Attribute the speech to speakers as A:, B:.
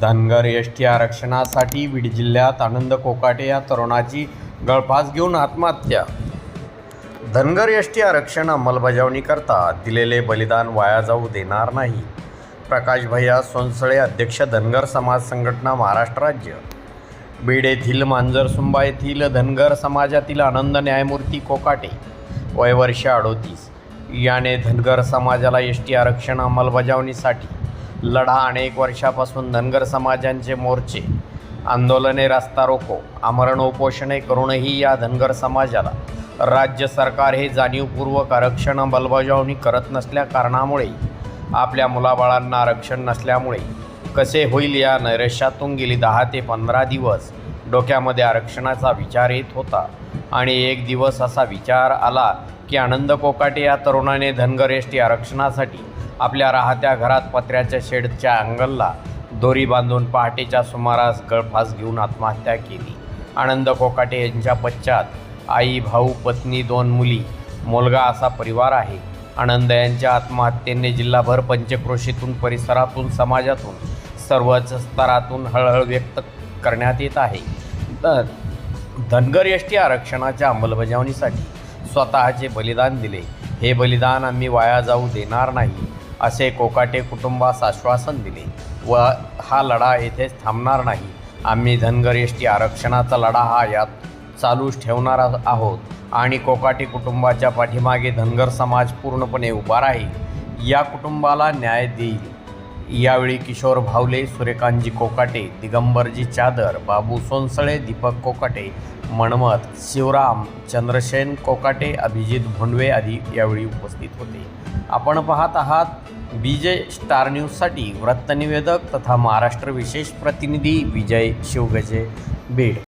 A: Dhangar S T आरक्षणासाठी बीड जिल्ह्यात आनंद कोकाटे या तरुणाची गळफास घेऊन आत्महत्या. धनगर एस टी आरक्षण अंमलबजावणीकरता दिलेले बलिदान वाया जाऊ देणार नाही. प्रकाश भैया सोनसळे अध्यक्ष धनगर समाज संघटना महाराष्ट्र राज्य. बीड येथील मांजरसुंबा येथील धनगर समाजातील आनंद न्यायमूर्ती कोकाटे. वय वर्ष अडोतीस. याने धनगर समाजाला एस टी आरक्षण अंमलबजावणीसाठी लढा अनेक वर्षापासून धनगर समाजांचे मोर्चे. आंदोलने रास्ता रोको आमरण उपोषणे करूनही या धनगर समाजाला राज्य सरकार हे जाणीवपूर्वक आरक्षण अंमलबजावणी करत नसल्या कारणामुळे आपल्या मुलाबाळांना आरक्षण नसल्यामुळे कसे होईल या नैराश्यातून गेली दहा ते पंधरा दिवस डोक्यामध्ये आरक्षणाचा विचार येत होता आणि एक दिवस असा विचार आला की आनंद कोकाटे या तरुणाने धनगर एस टी आरक्षणासाठी आपल्या राहत्या घरात पत्र्याच्या शेडच्या अँगलला दोरी बांधून पहाटेच्या सुमारास गळफास घेऊन आत्महत्या केली. आनंद कोकाटे यांच्या पश्चात आई भाऊ पत्नी दोन मुली मुलगा असा परिवार आहे. आनंद यांच्या आत्महत्येने जिल्हाभर पंचक्रोशीतून परिसरातून समाजातून सर्वच स्तरातून हळहळ व्यक्त करण्यात येत आहे. तर धनगर एस टी आरक्षणाच्या अंमलबजावणीसाठी स्वतःचे बलिदान दिले. हे बलिदान आम्ही वाया जाऊ देणार नाही असे कोकाटे कुटुंबास आश्वासन दिले. व हा लढा येथेच थांबणार नाही. आम्ही धनगर आरक्षणाचा लढा हा यात चालूच ठेवणार आहोत. आणि कोकाटे कुटुंबाच्या पाठीमागे धनगर समाज पूर्णपणे उभा राहील. या कुटुंबाला न्याय देईल. यावेळी किशोर भावले सूर्यकांतजी कोकाटे दिगंबरजी चादर बाबू सोनसळे दीपक कोकाटे मणमत शिवराम चंद्रसेन कोकाटे अभिजित भोंडवे आदी यावेळी उपस्थित होते. आपण पाहत आहात विजय स्टार न्यूजसाठी वृत्तनिवेदक तथा महाराष्ट्र विशेष प्रतिनिधी विजय शिवगजे बीड.